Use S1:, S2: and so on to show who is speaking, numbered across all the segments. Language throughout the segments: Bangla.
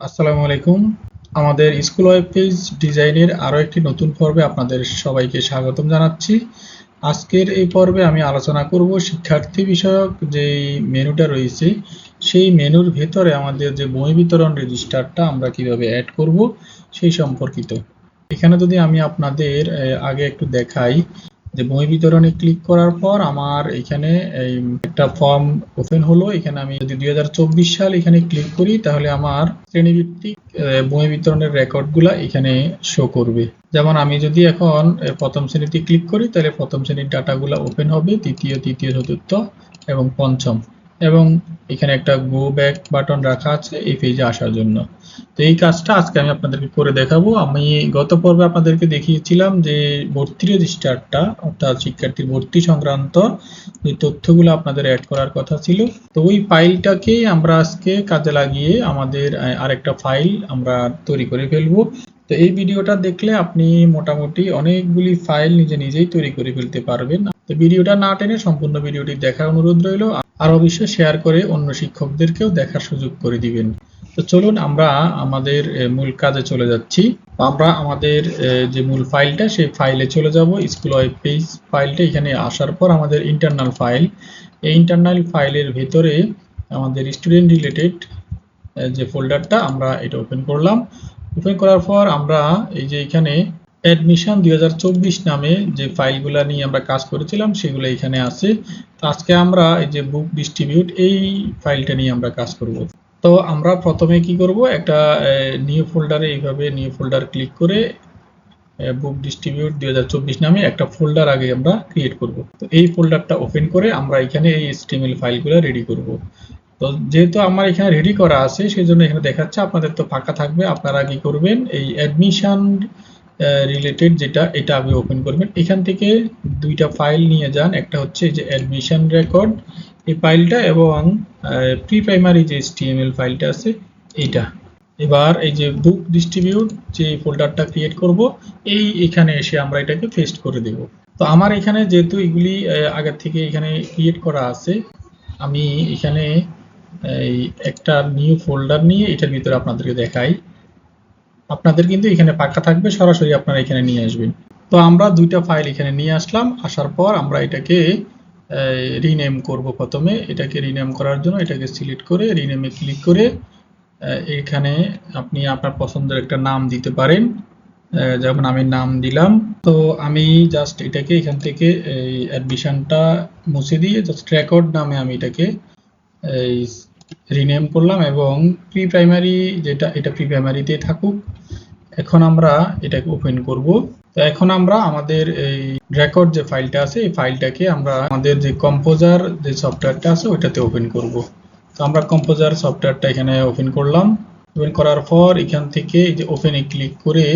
S1: আসসালামু আলাইকুম। আমাদের স্কুল ওয়েব পেজ ডিজাইনের আরও একটি নতুন পর্বে আপনাদের সবাইকে স্বাগতম জানাচ্ছি। আজকের এই পর্বে আমি আলোচনা করব শিক্ষার্থী বিষয়ক যে মেনুটা রয়েছে, সেই মেনুর ভেতরে আমাদের যে বই বিতরণ রেজিস্টারটা আমরা কীভাবে অ্যাড করব সেই সম্পর্কিত। এখানে যদি আমি আপনাদের আগে একটু দেখাই যে বই বিতরণে ক্লিক করার পর আমার এখানে এই একটা ফর্ম ওপেন হলো। এখানে আমি যদি দুই হাজার চব্বিশ সাল এখানে ক্লিক করি, তাহলে আমার শ্রেণীভিত্তিক বই বিতরণের রেকর্ডগুলা এখানে শো করবে। যেমন আমি যদি এখন প্রথম শ্রেণীতে ক্লিক করি, তাহলে প্রথম শ্রেণির ডাটাগুলা ওপেন হবে তৃতীয় তৃতীয়, চতুর্থ এবং পঞ্চম। এবং এখানে একটা গো ব্যাক বাটন রাখা আছে এই পেজে আসার জন্য। তো এই কাজটা আজকে আমি আপনাদেরকে করে দেখাবো। আমি গত পর্বে আপনাদেরকে দেখিয়েছিলাম যে ভর্তি রেজিস্টারটা অর্থাৎ শিক্ষার্থীর ভর্তি সংক্রান্ত যে তথ্যগুলো আপনাদের অ্যাড করার কথা ছিল, তো ওই ফাইলটাকেই আমরা আজকে কাজে লাগিয়ে আমাদের আরেকটা ফাইল আমরা তৈরি করে ফেলব। তো এই ভিডিওটা দেখলে আপনি মোটামুটি অনেকগুলি ফাইল নিজে নিজেই তৈরি করে ফেলতে পারবেন। তো ভিডিওটা না টেনে সম্পূর্ণ ভিডিওটি দেখার অনুরোধ রইল। আর অবশ্যই শেয়ার করে অন্য শিক্ষকদেরকেও দেখার সুযোগ করে দিবেন। তো চলুন আমরা আমাদের মূল কাজে চলে যাচ্ছি। আমরা আমাদের যে মূল ফাইলটা, সেই ফাইলে চলে যাব। স্কুল ওয়েব পেজ ফাইলটা এখানে আসার পর আমাদের ইন্টারনাল ফাইল। এই ইন্টারনাল ফাইলের ভেতরে আমাদের স্টুডেন্ট রিলেটেড যে ফোল্ডারটা, আমরা এটা ওপেন করলাম। ওপেন করার পর আমরা এই যে এখানে অ্যাডমিশন দুই হাজার চব্বিশ নামে যে ফাইলগুলো নিয়ে আমরা কাজ করেছিলাম, সেগুলো এখানে আছে। আজকে আমরা এই যে বুক ডিস্ট্রিবিউট এই ফাইলটা নিয়ে আমরা কাজ করব। তো আমরা প্রথমে কি করব? একটা নিউ ফোল্ডারে এইভাবে নিউ ফোল্ডার ক্লিক করে বুক ডিস্ট্রিবিউট দুই হাজার চব্বিশ নামে একটা ফোল্ডার আগে আমরা ক্রিয়েট করব। তো এই ফোল্ডারটা ওপেন করে আমরা এখানে এই HTML ফাইলগুলো রেডি করব। তো যেহেতু আমার এখানে রেডি করা আছে সেই জন্য এখানে দেখাচ্ছে, আপনাদের তো ফাঁকা থাকবে। আপনারা কি করবেন, এই অ্যাডমিশন রিলেটেড যেটা, এটা আগে ওপেন করবেন। এখান থেকে দুইটা ফাইল নিয়ে যান। একটা হচ্ছে যে অ্যাডমিশন রেকর্ড এই ফাইলটা এবং প্রি প্রাইমারি যে HTML ফাইলটা আছে, এইটা। এবার এই যে বুক ডিস্ট্রিবিউট যে ফোল্ডারটা ক্রিয়েট করব, এই এখানে এসে আমরা এটাকে পেস্ট করে দেব। তো আমার এখানে যেহেতু এগুলি আগের থেকে এখানে ক্রিয়েট করা আছে, আমি এখানে একটা নিউ ফোল্ডার নিয়ে এটার ভিতরে আপনাদেরকে দেখাই। আপনাদের কিন্তু এখানে পাকা থাকবে, সরাসরি আপনারা এখানে নিয়ে আসবেন। তো আমরা দুইটা ফাইল এখানে নিয়ে আসলাম, আসার পর আমরা এটাকে রিনেম করব প্রথমে। এটাকে রিনেম করার জন্য এটাকে সিলেক্ট করে রিনেমে ক্লিক করে এখানে আপনি আপনার পছন্দের একটা নাম দিতে পারেন। যেমন আমি নাম দিলাম। তো আমি জাস্ট এটাকে এখান থেকে, এই অ্যাডমিশনটা মুছে দিয়ে জাস্ট রেকর্ড নামে আমি এটাকে, এই রিনেম করলাম এবং প্রি প্রাইমারি যেটা, এটা প্রি থাকুক, এখন আমরা এটাকে ওপেন করব। তো এখন আমরা আমাদের এই রেকর্ড যে ফাইলটা আছে, এই ফাইলটাকে আমরা আমাদের যে কম্পোজার যে সফটওয়্যারটা আছে, ওইটাতে ওপেন করব। তো আমরা কম্পোজার সফটওয়্যারটা এখানে ওপেন করলাম। ওপেন করার পর এখান থেকে যে ওপেনে ক্লিক করে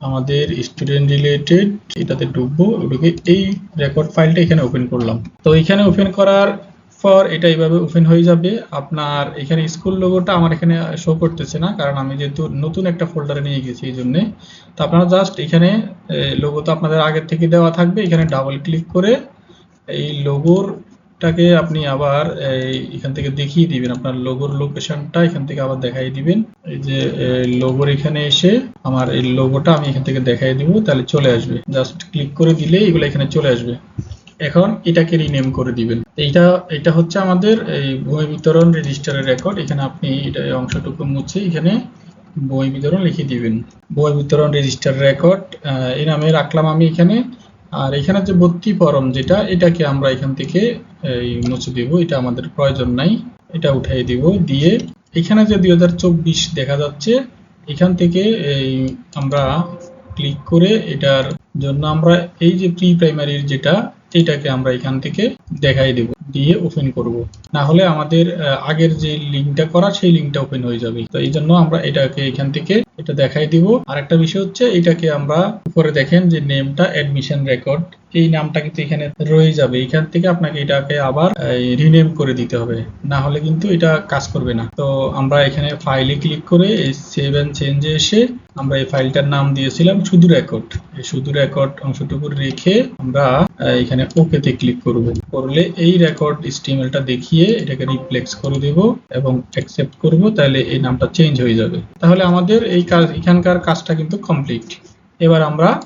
S1: আমাদের স্টুডেন্ট রিলেটেড এটাতে ঢুকবো, ঢুকে এই রেকর্ড ফাইলটা এখানে ওপেন করলাম। তো এখানে ওপেন করার পর এটা এইভাবে ওপেন হয়ে যাবে। আপনার এখানে স্কুল লোগোটা আমার এখানে শো করতেছে না, কারণ আমি যেহেতু নতুন একটা ফোল্ডারে নিয়ে গেছি এই জন্যে। তো আপনারা জাস্ট এখানে লোগো তো আপনাদের আগের থেকে দেওয়া থাকবে। এখানে ডাবল ক্লিক করে এই লোগোরটাকে আপনি আবার এখান থেকে দেখিয়ে দিবেন। আপনার লোগোর লোকেশনটা এখান থেকে আবার দেখাই দিবেন। এই যে লোগোর এখানে এসে আমার এই লোগোটা আমি এখান থেকে দেখাই দিব, তাহলে চলে আসবে। জাস্ট ক্লিক করে দিলে এগুলো এখানে চলে আসবে। এখন এটাকে রিনেম করে দিবেন। এইটা এটা হচ্ছে আমাদের এই বই বিতরণ রেজিস্টারের রেকর্ড এখানে আপনি এটা অংশটুকু মুছে এখানে বই বিতরণ লিখে দিবেন। বই বিতরণ রেজিস্টার রেকর্ড এই নামে রাখলাম আমি এখানে। আর এখানে যে ভর্তি ফরম যেটা, এটাকে আমরা এখান থেকে, এই, মুছে দিব। এটা আমাদের প্রয়োজন নাই। এটা উঠাই দিব দিয়ে এখানে যে দুই হাজার চব্বিশ দেখা যাচ্ছে, এখান থেকে এই আমরা ক্লিক করে এটার জন্য আমরা এই যে প্রি প্রাইমারির যেটা এটাকে আমরা এখান থেকে দেখাই দেব, দিয়ে ওপেন করব। না হলে আমাদের আগের যে লিঙ্কটা করা, সেই লিঙ্কটা ওপেন হয়ে যাবে। তো এই জন্য আমরা এটাকে এখান থেকে এটা দেখাই দিব। আর একটা বিষয় হচ্ছে, এটাকে আমরা উপরে দেখেন যে নেমটা অ্যাডমিশন রেকর্ড এই নামটা কিন্তু এখানে রয়ে যাবে। এখান থেকে আপনাকে এটাকে আবার রিনেম করে দিতে হবে। না হলে কিন্তু এটা কাজ করবে না। তো আমরা এখানে ফাইলে ক্লিক করে এই সেভ এন্ড চেঞ্জে এসে আমরা এই ফাইলটার নাম দিয়েছিলাম শুধু রেকর্ড এই শুধু রেকর্ড অংশটুকু রেখে আমরা এখানে ওকেতে ক্লিক করব। করলে এই রেকর্ড স্টিমেলটা দেখিয়ে এটাকে রিপ্লেক্স করে দেব এবং অ্যাকসেপ্ট করব। তাহলে এই নামটা চেঞ্জ হয়ে যাবে। তাহলে আমাদের এই এখানকার কাজটা কিন্তু কমপ্লিট এবার আমরা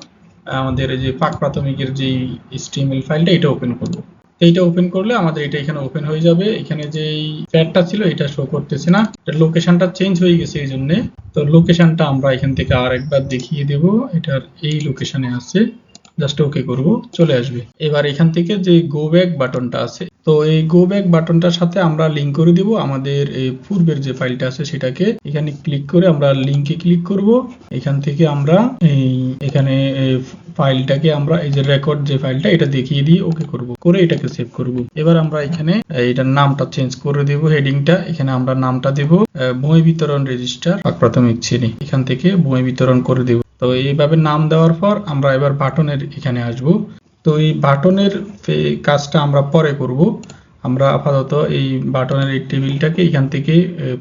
S1: আমাদের যে পাক প্রাথমিকের যে স্টিমেল ফাইলটা এটা ওপেন করব। এইটা ওপেন করলে আমাদের এটা এখানে ওপেন হয়ে যাবে। এখানে যে প্যাডটা ছিল, এটা শো করতেছে না। লোকেশনটা চেঞ্জ হয়ে গেছে এই জন্য। তো লোকেশনটা আমরা এখান থেকে আর একবার দেখিয়ে দেব। এটার এই লোকেশনে আছে। জাস্ট ওকে করব। চলে আসবে। এবার এখান থেকে যে গো ব্যাক বাটনটা আছে তো এই গো ব্যাক বাটনটার সাথে আমরা লিঙ্ক করে দিব আমাদের পূর্বের যে ফাইলটা আছে সেটাকে। এখানে ক্লিক করে আমরা লিংকে ক্লিক করব। এখান থেকে আমরা এই, এখানে ফাইলটাকে আমরা এই যে রেকর্ড যে ফাইলটা এটা দেখিয়ে দিয়ে ওকে করব। করে এটাকে সেভ করব। এবার আমরা এখানে এটার নামটা চেঞ্জ করে দেব হেডিংটা এখানে আমরা নামটা দেব বই বিতরণ রেজিস্টার প্রাথমিক শ্রেণি। এখান থেকে বই বিতরণ করে দেব। তো এইভাবে নাম দেওয়ার পর আমরা এবার বাটনের এখানে আসব। তো এই বাটনের কাজটা আমরা পরে করব। আমরা আপাতত এই বাটনের এই টেবিলটাকে এখান থেকে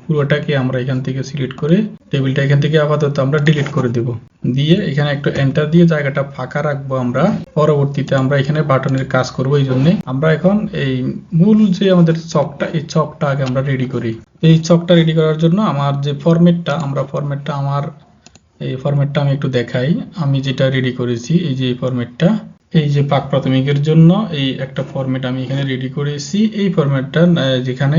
S1: পুরোটাকে আমরা এখান থেকে সিলেক্ট করে টেবিলটা এখান থেকে আপাতত আমরা ডিলিট করে দেব। দিয়ে এখানে একটু এন্টার দিয়ে জায়গাটা ফাঁকা রাখব আমরা। পরবর্তীতে আমরা এখানে বাটনের কাজ করব এই জন্য। আমরা এখন এই মূল যে আমাদের চকটা, এই চকটা আগে আমরা রেডি করি। এই চকটা রেডি করার জন্য আমার যে ফরম্যাটটা, আমরা ফরম্যাটটা আমার, এই ফরম্যাটটা আমি একটু দেখাই। আমি যেটা রেডি করেছি, এই যে ফরম্যাটটা এই যে পাক প্রাথমিকের জন্য এই একটা ফরম্যাট আমি এখানে রেডি করেছি এই ফরম্যাটটা যেখানে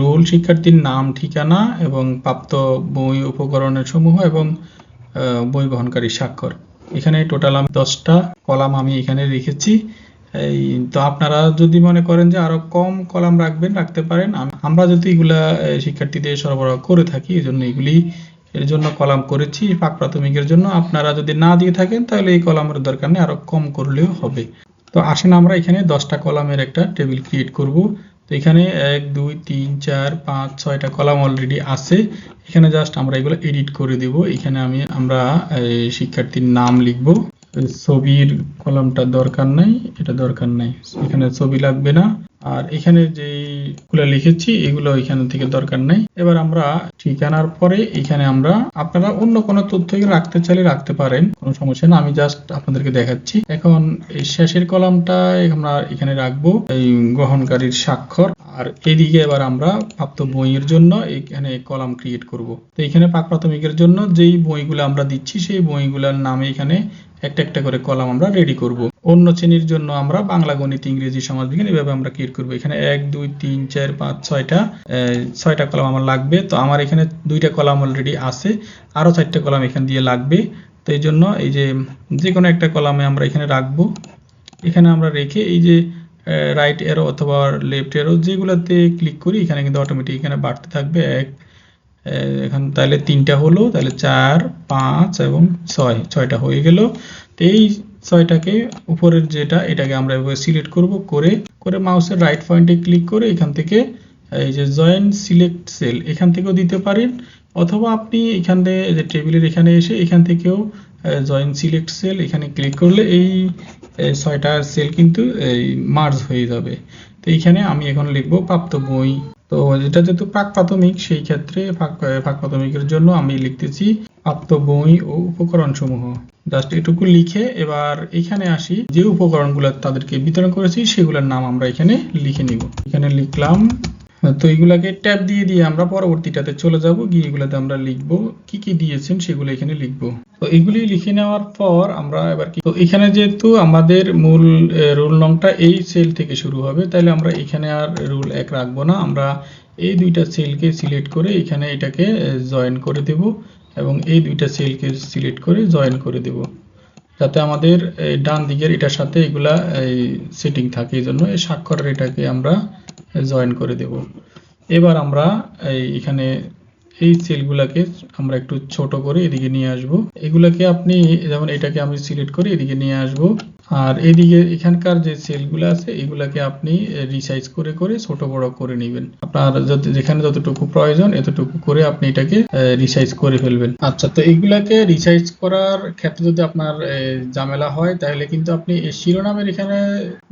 S1: রোল শিক্ষার্থীর নাম, ঠিকানা এবং প্রাপ্ত বই উপকরণের সমূহ এবং বই বহনকারী স্বাক্ষর। এখানে টোটাল আমি দশটা কলাম আমি এখানে রেখেছি। এই, তো আপনারা যদি মনে করেন যে আরও কম কলাম রাখবেন, রাখতে পারেন। আমরা যদি এগুলা শিক্ষার্থীদের সরবরাহ করে থাকি এই জন্য এগুলি এর জন্য কলাম করেছি পাক প্রাথমিকের জন্য। আপনারা যদি না দিয়ে থাকেন, তাহলে এই কলামের দরকার নেই, আরও কম করলেও হবে। তো আসেন আমরা এখানে দশটা কলামের একটা টেবিল ক্রিয়েট করব। তো এখানে এক, দুই, তিন, চার, পাঁচ, ছয়টা কলাম অলরেডি আছে। এখানে জাস্ট আমরা এগুলো এডিট করে দেব। এখানে আমি, আমরা শিক্ষার্থীর নাম লিখব। ছবির কলামটা দরকার নাই, এটা দরকার নাই। এখানে ছবি লাগবে না। আর এখানে যে যেগুলো লিখেছি, এগুলো এখানে থেকে দরকার নাই। এবার আমরা ঠিকানার পরে এখানে আমরা আপনারা অন্য কোনো তথ্য রাখতে চাইলে রাখতে পারেন, কোনো সমস্যা না আমি জাস্ট আপনাদেরকে দেখাচ্ছি। এখন এই শেষের কলামটা আমরা এখানে রাখব, এই গ্রহণকারীর স্বাক্ষর। আর এদিকে এবার আমরা প্রাপ্ত বইয়ের জন্য এখানে কলাম ক্রিয়েট করব। তো এখানে পাক প্রাথমিকের জন্য যেই বইগুলো আমরা দিচ্ছি, সেই বইগুলোর নামে এখানে একটা একটা করে কলাম আমরা রেডি করব। অন্য শ্রেণির জন্য আমরা বাংলা, গণিত, ইংরেজি, সমাজ বিজ্ঞান এভাবে আমরা ক্রিয়েট করব। এখানে এক, দুই, তিন, চার, পাঁচ, ছয়টা ছয়টা কলাম আমার লাগবে। তো আমার এখানে দুইটা কলাম অলরেডি আছে। আরও চারটা কলাম এখান দিয়ে লাগবে। তো এই জন্য এই যে যে কোনো একটা কলামে আমরা এখানে রাখব। এখানে আমরা রেখে এই যে রাইট এরো অথবা লেফট এরো যেগুলোতে ক্লিক করি, এখানে কিন্তু অটোমেটিক এখানে বাড়তে থাকবে। এক এখন তাহলে তিনটা হলো, তাহলে চার, পাঁচ এবং ছয়, ছয়টা হয়ে গেল। তো এই ছয়টাকে উপরের যেটা, এটাকে আমরা এভাবে সিলেক্ট করব, করে করে মাউসের রাইট পয়েন্টে ক্লিক করে এখান থেকে, এই যে জয়েন সিলেক্ট সেল এখান থেকেও দিতে পারেন। অথবা আপনি এখানে যে টেবিলের এখানে এসে এখান থেকেও জয়েন সিলেক্ট সেল এখানে ক্লিক করলে এই এই ছয়টা সেল কিন্তু এই মার্জ হয়ে যাবে। তো এইখানে আমি এখন লিখব প্রাপ্ত বই। তো এটা যেহেতু প্রাক প্রাথমিক, সেই ক্ষেত্রে প্রাক প্রাথমিকের জন্য আমি লিখতেছি প্রাপ্ত বই ও উপকরণ সমূহ জাস্ট এটুকু লিখে এবার এখানে আসি, যে উপকরণগুলো তাদেরকে বিতরণ করেছি, সেগুলোর নাম আমরা এখানে লিখে নিব। এখানে লিখলাম তো এগুলাকে ট্যাব দিয়ে দিয়ে আমরা পরবর্তীটাতে চলে যাব। গিয়ে এগুলাতে আমরা লিখব কি কি দিয়েছেন সেগুলো এখানে লিখব। তো এগুলি লিখে নেওয়ার পর আমরা এবার কি তো এখানে যেহেতু আমাদের মূল রোল নংটা এই সেল থেকে শুরু হবে তাহলে আমরা এখানে আর রুল এক রাখব না। আমরা এই দুইটা সেলকে সিলেক্ট করে এখানে এটাকে জয়েন করে দেব এবং এই দুইটা সেলকে সিলেক্ট করে জয়েন করে দেব। যাতে আমাদের এই ডান দিকের এটার সাথে এগুলা এই সেটিং থাকে এই জন্য এই স্বাক্ষরের এটাকে আমরা জয়েন করে দেব। এবার আমরা এই এখানে এই সেলগুলাকে আমরা একটু ছোট করে এদিকে নিয়ে আসব। এগুলাকে আপনি যেমন এটাকে আমি সিলেক্ট করে এদিকে নিয়ে আসব। আর এদিকে এখানকার যে সেলগুলো আছে, এগুলাকে আপনি রিসাইজ করে করে ছোট বড় করে নেবেন। আপনার যেখানে যতটুকু প্রয়োজন, এতটুকু করে আপনি এটাকে রিসাইজ করে ফেলবেন। আচ্ছা তো এইগুলাকে রিসাইজ করার ক্ষেত্রে যদি আপনার ঝামেলা হয়, তাহলে কিন্তু আপনি শিরোনামের এখানে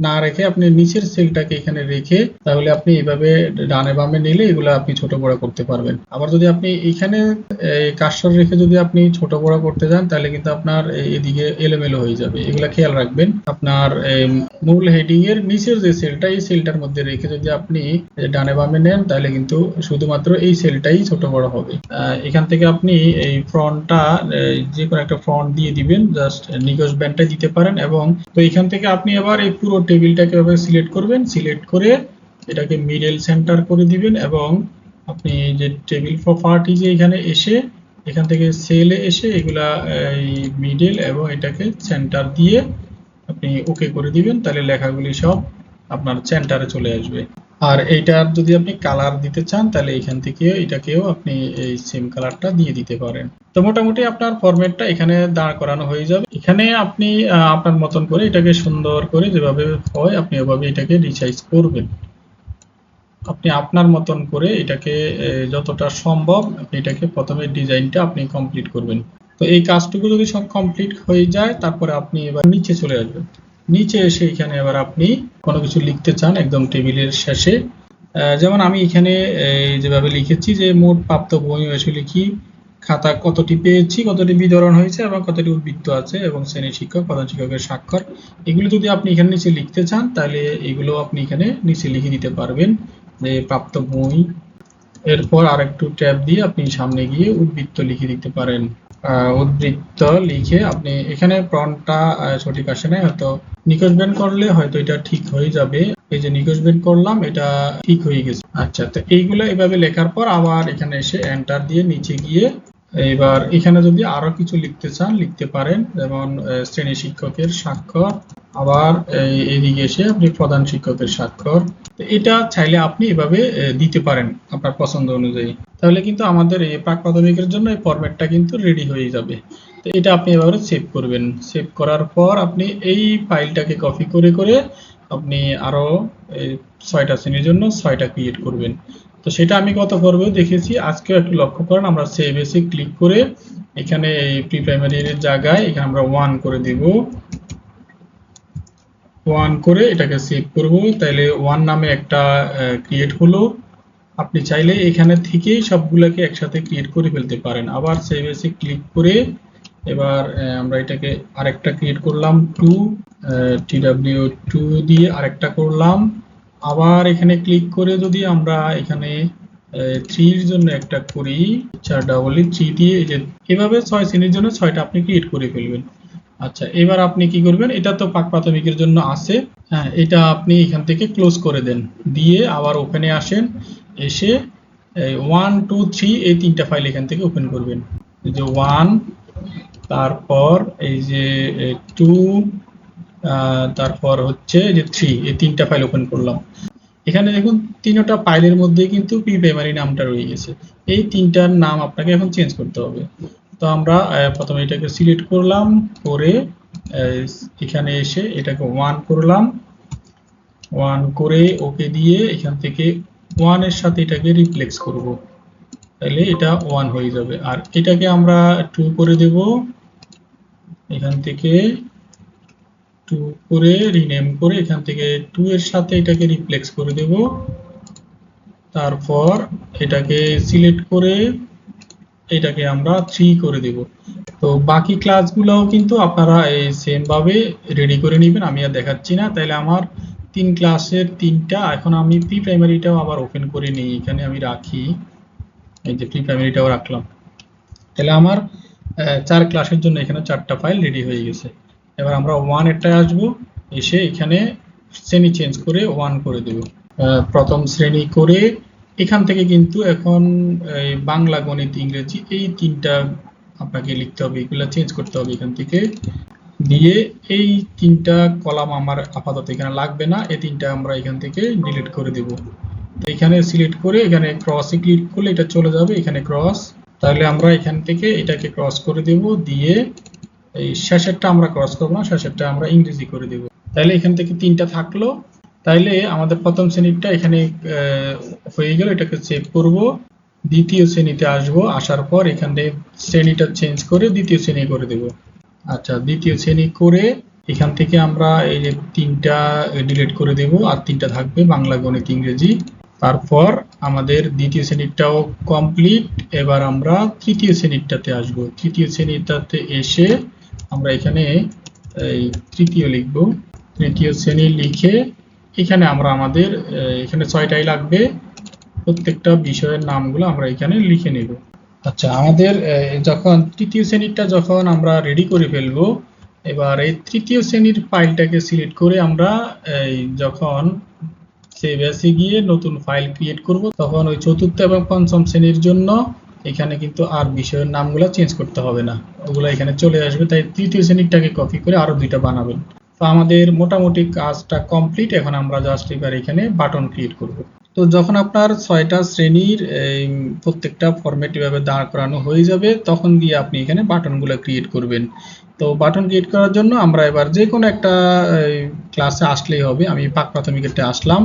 S1: না রেখে আপনি নিচের সেলটাকে এখানে রেখে, তাহলে আপনি এইভাবে ডানে বামে নিলে এগুলো আপনি ছোট বড় করতে পারবেন। আবার যদি আপনি এখানে কাশ্বর রেখে যদি আপনি ছোট বড় করতে যান, তাহলে কিন্তু আপনার এদিকে এলোমেলো হয়ে যাবে। এগুলা খেয়াল রাখবেন। আপনার এই, মূল হেডিং এর নিচের যে সেলটা এই সেলটার মধ্যে রেখে যদি আপনি ডানে বামে নেন তাহলে কিন্তু শুধুমাত্র এই সেলটাই ছোট বড় হবে। এখান থেকে আপনি এই ফ্রন্টটা যে কোনো একটা ফ্রন্ট দিয়ে দিবেন জাস্ট নিগজ ব্যান্ডটা দিতে পারেন এবং তো এখান থেকে আপনি এবার এই পুরো টেবিলটাকে এভাবে সিলেক্ট করবেন। সিলেক্ট করে এটাকে মিডল সেন্টার করে দিবেন এবং আপনি যে টেবিল প্রপার্টি যে এখানে এসে এখান থেকে সেলে এসে এগুলা এই মিডল এবং এটাকে সেন্টার দিয়ে আপনি ওকে করে দিবেন, তাহলে লেখাগুলি সব আপনার সেন্টারে চলে আসবে। আর এইটার যদি আপনি কালার দিতে চান, তাহলে এখান থেকে এটাকেও আপনি এই সেম কালারটা দিয়ে দিতে পারেন। তো মোটামুটি আপনার ফরম্যাটটা এখানে দাঁড় করানো হয়ে যাবে। এখানে আপনি আপনার মতন করে এটাকে সুন্দর করে যেভাবে হয়, আপনি ওভাবে এটাকে রিসাইজ করবেন। আপনি আপনার মতন করে এটাকে যতটা সম্ভব আপনি এটাকে প্রথমে ডিজাইনটা আপনি কমপ্লিট করবেন। তো এই কাজটুকু যদি সব কমপ্লিট হয়ে যায়, তারপরে আপনি এবার নিচে চলে আসবেন। নিচে এসে এখানে এবার আপনি কোনো কিছু লিখতে চান একদম টেবিলের শেষে। যেমন আমি এখানে যেভাবে লিখেছি যে, মোট প্রাপ্ত বই এসে লিখি, খাতা কতটি পেয়েছি, কতটি বিতরণ হয়েছে এবং কতটি উদ্বৃত্ত আছে এবং শ্রেণি শিক্ষক, প্রধান শিক্ষকের স্বাক্ষর। এগুলো যদি আপনি এখানে নিচে লিখতে চান, তাহলে এগুলো আপনি এখানে নিচে লিখে দিতে পারবেন। যে প্রাপ্ত বই, এরপর আরেকটু ট্যাব দিয়ে আপনি সামনে গিয়ে উদ্বৃত্ত লিখে দিতে পারেন। উদ্বৃত্ত লিখে আপনি এখানে প্রনটা সঠিক আসে না হয়তো নিকশ ব্যান করলে হয়তো এটা ঠিক হয়ে যাবে। এই যে নিকশ ব্যান করলাম, এটা ঠিক হয়ে গেছে। আচ্ছা তো এইগুলো এভাবে লেখার পর আবার এখানে এসে এন্টার দিয়ে নিচে গিয়ে এবার এখানে যদি আরও কিছু লিখতে চান, লিখতে পারেন। যেমন শ্রেণি শিক্ষকের স্বাক্ষর, আবার এদিকে এসে আপনি প্রধান শিক্ষকের স্বাক্ষর। এটা চাইলে আপনি এভাবে দিতে পারেন আপনার পছন্দ অনুযায়ী। তাহলে কিন্তু আমাদের এই প্রাক প্রাথমিকের জন্য এই ফরম্যাটটা কিন্তু রেডি হয়ে যাবে। তো এটা আপনি এভাবে সেভ করবেন। সেভ করার পর আপনি এই ফাইলটাকে কপি করে করে আপনি আরও এই ছয়টা শ্রেণির জন্য ছয়টা ক্রিয়েট করবেন। তো সেটা আমি গত পর্বেও দেখেছি। আজকেও একটু লক্ষ্য করেন, আমরা সেভ এসে ক্লিক করে এখানে এই প্রি প্রাইমারির জায়গায় এখানে আমরা ওয়ান করে দিব। ওয়ান করে এটাকে সেভ করব। তাইলে ওয়ান নামে একটা ক্রিয়েট হলো। আপনি চাইলে এখানে থেকেই সবগুলোকে একসাথে ক্রিয়েট করে ফেলতে পারেন। আবার সেভ এসে ক্লিক করে এবার আমরা এটাকে আরেকটা ক্রিয়েট করলাম টু টিডাব্লিউ টু দিয়ে আরেকটা করলাম। আবার এখানে ক্লিক করে যদি আমরা এখানে থ্রির জন্য একটা করি, চার ডাবল থ্রি দিয়ে, এই যে এভাবে ছয় শ্রেণির জন্য ছয়টা আপনি ক্রিয়েট করে ফেলবেন। আচ্ছা এবার আপনি কি করবেন? এটা তো পাক প্রাথমিকের জন্য আছে। হ্যাঁ এটা আপনি এখান থেকে ক্লোজ করে দেন। দিয়ে আবার ওপেনে আসেন, এসে ওয়ান টু থ্রি এই তিনটা ফাইল এখান থেকে ওপেন করবেন। এই যে ওয়ান তারপর এই যে টু তারপর হচ্ছে যে থ্রি এই তিনটা ফাইল ওপেন করলাম। এখানে দেখুন, তিনটা ফাইলের মধ্যে কিন্তু প্রি প্রাইমারি নামটা রয়ে গেছে। এই তিনটার নাম আপনাকে এখন চেঞ্জ করতে হবে। তো আমরা প্রথমে এটাকে সিলেক্ট করলাম, করে এখানে এসে এটাকে ওয়ান করলাম। ওয়ান করে ওকে দিয়ে এখান থেকে ওয়ানের সাথে এটাকে রিপ্লেক্স করব। তাহলে এটা ওয়ান হয়ে যাবে। আর এটাকে আমরা টু করে দেব। এখান থেকে টু করে রিনেম করে এখান থেকে টু এর সাথে এটাকে রিপ্লেক্স করে দেব। তারপর এটাকে সিলেক্ট করে এটাকে আমরা থ্রি করে দেব। তো বাকি ক্লাসগুলোও কিন্তু আপনারা এই সেম ভাবে রেডি করে নেবেন, আমি আর দেখাচ্ছি না। তাইলে আমার তিন ক্লাসের তিনটা, এখন আমি প্রি প্রাইমারিটাও আবার ওপেন করে নিই, এখানে আমি রাখি। এই যে প্রি প্রাইমারিটাও রাখলাম। তাহলে আমার চার ক্লাসের জন্য এখানে চারটা ফাইল রেডি হয়ে গেছে। এবার আমরা ওয়ান এরটায় আসব, এসে এখানে শ্রেণি চেঞ্জ করে ওয়ান করে দেব। প্রথম শ্রেণি করে এখান থেকে কিন্তু এখন বাংলা, গণিত, ইংরেজি এই তিনটা আপনাকে লিখতে হবে, এগুলো চেঞ্জ করতে হবে এখান থেকে। দিয়ে এই তিনটা কলাম আমার আপাতত এখানে লাগবে না, এই তিনটা আমরা এখান থেকে ডিলিট করে দেব। এখানে সিলেক্ট করে এখানে ক্রসে ক্লিক করলে এটা চলে যাবে, এখানে ক্রস তাহলে আমরা এখান থেকে এটাকে ক্রস করে দেব, দিয়ে এই শেষেরটা আমরা ক্রস করব না, শেষেরটা আমরা ইংরেজি করে দেব। তাইলে এখান থেকে তিনটা থাকল। তাইলে আমাদের প্রথম শ্রেণীটা এখানে হয়ে গেল। এটাকে সেভ করব। দ্বিতীয় শ্রেণীতে আসব। আসার পর এখানে শ্রেণীটা চেঞ্জ করে দ্বিতীয় শ্রেণি করে দেব। আচ্ছা দ্বিতীয় শ্রেণি করে এখান থেকে আমরা এই যে তিনটা ডিলিট করে দেব। আর তিনটা থাকবে বাংলা, গণিত, ইংরেজি। তারপর আমাদের দ্বিতীয় শ্রেণীটাও কমপ্লিট এবার আমরা তৃতীয় শ্রেণীটাতে আসব। তৃতীয় শ্রেণীটাতে এসে আমরা এখানে এই তৃতীয় লিখব। তৃতীয় শ্রেণি লিখে এখানে আমরা আমাদের এখানে ছয়টাই লাগবে। প্রত্যেকটা বিষয়ের নামগুলো আমরা এখানে লিখে নেব। আচ্ছা আমাদের যখন তৃতীয় শ্রেণীটা যখন আমরা রেডি করে ফেলব, এবার এই তৃতীয় শ্রেণির ফাইলটাকে সিলেক্ট করে আমরা এই যখন সেভ অ্যাসে গিয়ে নতুন ফাইল ক্রিয়েট করব, তখন ওই চতুর্থ এবং পঞ্চম শ্রেণির জন্য এখানে কিন্তু আর বিষয়ের নামগুলো চেঞ্জ করতে হবে না। ওগুলো এখানে চলে আসবে, তাই তৃতীয় শ্রেণীরটাকে কপি করে আরও দুইটা বানাবেন। তো আমাদের মোটামুটি কাজটা কমপ্লিট এখন আমরা জাস্ট এবার এখানে বাটন ক্রিয়েট করব। তো যখন আপনার ছয়টা শ্রেণির প্রত্যেকটা ফরম্যাট এভাবে দাঁড় করানো হয়ে যাবে, তখন গিয়ে আপনি এখানে বাটনগুলো ক্রিয়েট করবেন। তো বাটন ক্রিয়েট করার জন্য আমরা এবার যে কোনো একটা ক্লাসে আসলেই হবে। আমি পাক প্রাথমিকেরটা আসলাম।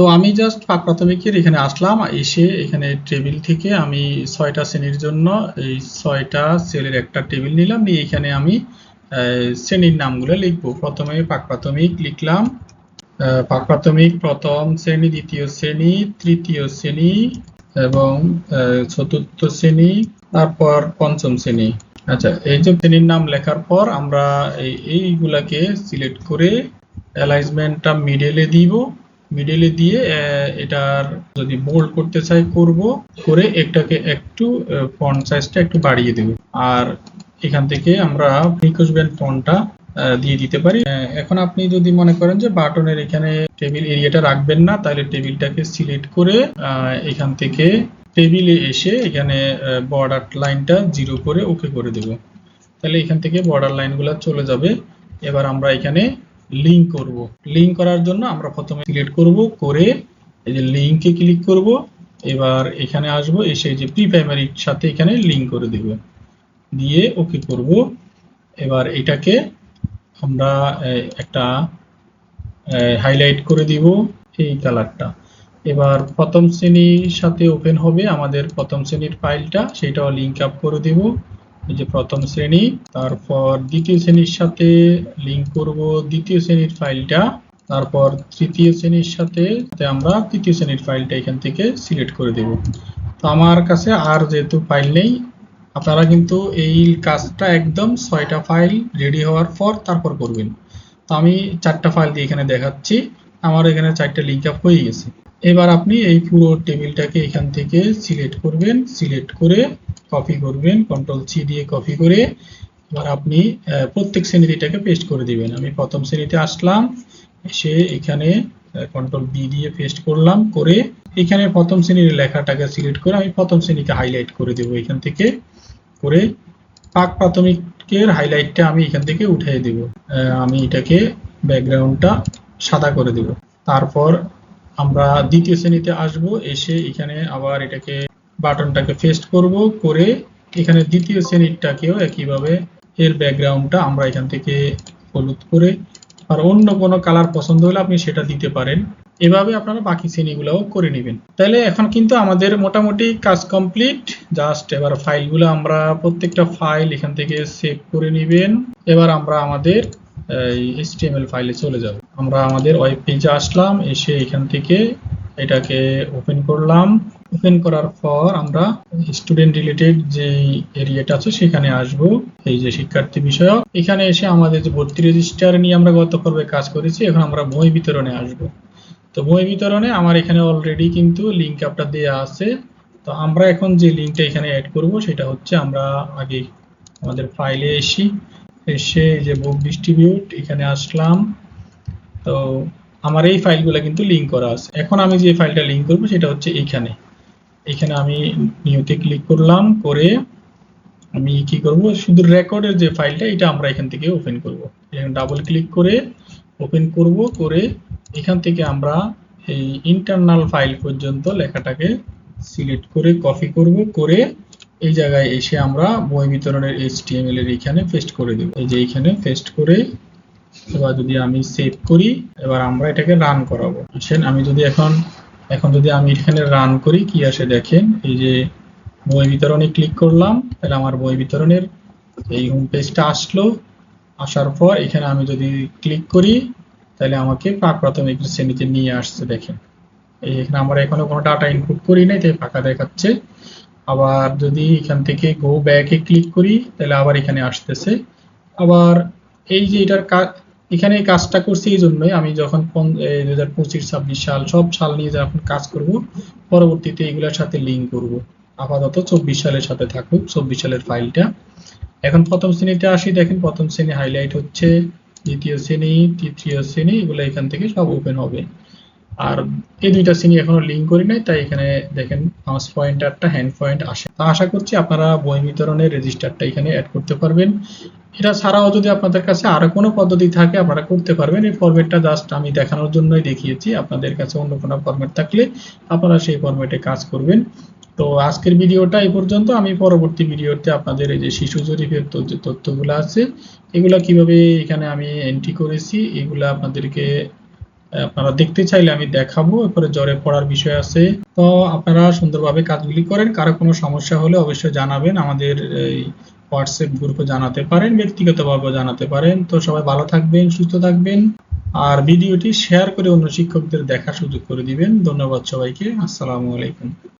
S1: তো আমি জাস্ট পাক প্রাথমিকের এখানে আসলাম, এসে এখানে টেবিল থেকে আমি ছয়টা শ্রেণির জন্য এই ছয়টা সেলের একটা টেবিল নিলাম, নিয়ে এখানে আমি শ্রেণির নামগুলো লিখব। প্রথমে পাক প্রাথমিক লিখলাম পাক প্রাথমিক প্রথম শ্রেণি, দ্বিতীয় শ্রেণি, তৃতীয় শ্রেণি এবং চতুর্থ শ্রেণি, তারপর পঞ্চম শ্রেণি। আচ্ছা এই যে শ্রেণির নাম লেখার পর আমরা এইগুলাকে সিলেক্ট করে অ্যালাইনমেন্টটা মিডেলে দিব। মিডলে দিয়ে এটার যদি বোল্ড করতে চাই, করব। করে এটাকে একটু ফন্ট সাইজটা একটু বাড়িয়ে দেব। আর এখান থেকে আমরা নিকোজ ব্যান্ড ফন্টটা দিয়ে দিতে পারি। এখন আপনি যদি মনে করেন যে বাটনের এখানে টেবিল এরিয়াটা রাখবেন না, তাহলে টেবিলটাকে সিলেক্ট করে এখান থেকে টেবিলে এসে এখানে বর্ডার লাইনটা জিরো করে ওকে করে দেব। তাহলে এখান থেকে বর্ডার লাইনগুলো চলে যাবে। এবার আমরা এখানে লিংক করব। লিংক করার জন্য আমরা প্রথমে সিলেক্ট করব, করে এই যে লিংকে ক্লিক করব। এবার এখানে আসব, এসে যে প্রি প্রাইমারির সাথে এখানে লিংক করে দেব। দিয়ে ওকে করব। এবার এটাকে আমরা একটা হাইলাইট করে দিব এই কালারটা এবার প্রথম শ্রেণির সাথে ওপেন হবে আমাদের প্রথম শ্রেণির ফাইলটা সেটাও লিংক আপ করে দেব। এই যে প্রথম শ্রেণি, তারপর দ্বিতীয় শ্রেণির সাথে লিংক করব দ্বিতীয় শ্রেণির ফাইলটা তারপর তৃতীয় শ্রেণির সাথে আমরা তৃতীয় শ্রেণির ফাইলটা এখান থেকে সিলেক্ট করে দেব। তো আমার কাছে আর যেহেতু ফাইল নেই, আপনারা কিন্তু এই কাজটা একদম ছয়টা ফাইল রেডি হওয়ার পর তারপর করবেন। তো আমি চারটা ফাইল দিয়ে এখানে দেখাচ্ছি। আমার এখানে চারটা লিঙ্ক আপ হয়ে গেছে। এবার আপনি এই পুরো টেবিলটাকে এখান থেকে সিলেক্ট করবেন, সিলেক্ট করে কপি করবেন কন্ট্রোল সি দিয়ে কপি করে। এবার আপনি প্রত্যেক শ্রেণীতে এটাকে পেস্ট করে দিবেন। আমি প্রথম শ্রেণীতে আসলাম, এসে এখানে কন্ট্রোল বি দিয়ে পেস্ট করলাম, করে এখানে প্রথম শ্রেণির লেখাটাকে সিলেক্ট করে আমি প্রথম শ্রেণীকে হাইলাইট করে দেবো এখান থেকে। করে পাক প্রাথমিকের হাইলাইটটা আমি এখান থেকে উঠিয়ে দেব। আমি এটাকে ব্যাকগ্রাউন্ডটা সাদা করে দেব। তারপর আমরা দ্বিতীয় শ্রেণীতে আসব, এসে এখানে আবার এটাকে বাটনটাকে পেস্ট করব, করে এখানে দ্বিতীয় শ্রেণীরটাকেও একইভাবে এর ব্যাকগ্রাউন্ডটা আমরা এখান থেকে হলুদ করে, আর অন্য কোনো কালার পছন্দ হলে আপনি সেটা দিতে পারেন। এভাবে আপনারা বাকি শ্রেণীগুলোও করে নেবেন। তাহলে এখন কিন্তু আমাদের মোটামুটি কাজ কমপ্লিট জাস্ট এবার ফাইলগুলো আমরা প্রত্যেকটা ফাইল এখান থেকে সেভ করে নেবেন। এবার আমরা আমাদের, এই HTML ফাইলে চলে যাব। আমরা আমাদের ওয়েব পেজে আসলাম, এসে এখান থেকে এটাকে ওপেন করলাম। ওপেন করার পর আমরা স্টুডেন্ট রিলেটেড যে এরিয়াটা আছে সেখানে আসব, এই যে শিক্ষার্থী বিষয়ক। এখানে এসে আমাদের যে ভর্তি রেজিস্টার নিয়ে আমরা গত পর্বে কাজ করেছি, এখন আমরা বই বিতরণে আসব। তো বই বিতরণে আমার এখানে অলরেডি কিন্তু লিঙ্ক আপটা দেওয়া আছে। তো আমরা এখন যে লিঙ্কটা এখানে অ্যাড করব, সেটা হচ্ছে আমরা আগে আমাদের ফাইলে এসি, এসে এই যে বুক ডিস্ট্রিবিউট এখানে আসলাম। তো আমার এই ফাইলগুলো কিন্তু লিঙ্ক করা আছে। এখন আমি যে ফাইলটা লিঙ্ক করব সেটা হচ্ছে এইখানে এখানে আমি নিউতে ক্লিক করলাম, করে আমি কি করব? শুধু রেকর্ডের যে ফাইলটা, এটা আমরা এখান থেকে ওপেন করব। এখানে ডাবল ক্লিক করে ওপেন করব, করে এখান থেকে আমরা এই ইন্টারনাল ফাইল পর্যন্ত লেখাটাকে সিলেক্ট করে কপি করব, করে এই জায়গায় এসে আমরা বই বিতরণের এইচটিএমএল এর এখানে পেস্ট করে দেব। এই যে এইখানে পেস্ট করে এবার যদি আমি সেভ করি, এবার আমরা এটাকে রান করাবো। বুঝছেন আমি যদি এখন এখন যদি আমি এখানে রান করি, কি আসে দেখেন? এই যে বই বিতরণে ক্লিক করলাম, তাহলে আমার বই বিতরণের এই হোম পেজটা আসলো। আসার পর এখানে আমি যদি ক্লিক করি, তাহলে আমাকে প্রাক প্রাথমিক শ্রেণীতে নিয়ে আসছে, দেখেন। এই এখানে আমরা এখনও কোনো ডাটা ইনপুট করি নাই, তাই ফাঁকা দেখাচ্ছে। আবার যদি এখান থেকে গো ব্যাকে ক্লিক করি, তাহলে আবার এখানে আসতেছে। আবার এই যে এটার এখানে এই কাজটা করছি এই জন্যই আমি যখন দুই হাজার পঁচিশ, ছাব্বিশ সাল, সব সাল নিয়ে যখন কাজ করব, পরবর্তীতে এগুলোর সাথে লিঙ্ক করব। আপাতত চব্বিশ সালের সাথে থাকুক, চব্বিশ সালের ফাইলটা এখন প্রথম শ্রেণীতে আসি, দেখেন প্রথম শ্রেণি হাইলাইট হচ্ছে, দ্বিতীয় শ্রেণি, তৃতীয় শ্রেণি, এগুলো এখান থেকে সব ওপেন হবে। আর এই দুইটা শ্রেণি এখনও লিঙ্ক করি নাই, তাই এখানে দেখেন মাউস পয়েন্টারটা হ্যান্ড পয়েন্ট আসে। তা আশা করছি আপনারা বই বিতরণের রেজিস্টারটা এখানে অ্যাড করতে পারবেন। এটা ছাড়াও যদি আপনাদের কাছে আরও কোনো পদ্ধতি থাকে, আপনারা করতে পারবেন। এই ফরম্যাটটা জাস্ট আমি দেখানোর জন্যই দেখিয়েছি। আপনাদের কাছে অন্য কোনো ফরম্যাট থাকলে আপনারা সেই ফরম্যাটে কাজ করবেন। তো আজকের ভিডিওটা এই পর্যন্ত। আমি পরবর্তী ভিডিওতে আপনাদের এই যে শিশু জরিপের যে তথ্যগুলো আছে, এগুলা কীভাবে এখানে আমি এন্ট্রি করেছি, এগুলা আপনাদেরকে আপনারা দেখতে চাইলে আমি দেখাবো, এরপরে জ্বরে পড়ার বিষয় আছে। তো আপনারা সুন্দরভাবে কাজগুলি করেন, কারও কোনো সমস্যা হলে অবশ্যই জানাবেন, আমাদের এই হোয়াটসঅ্যাপ গ্রুপে জানাতে পারেন ব্যক্তিগতভাবে জানাতে পারেন। তো সবাই ভালো থাকবেন, সুস্থ থাকবেন, আর ভিডিওটি শেয়ার করে অন্য শিক্ষকদের দেখার সুযোগ করে দিবেন। ধন্যবাদ সবাইকে, আসসালামু আলাইকুম।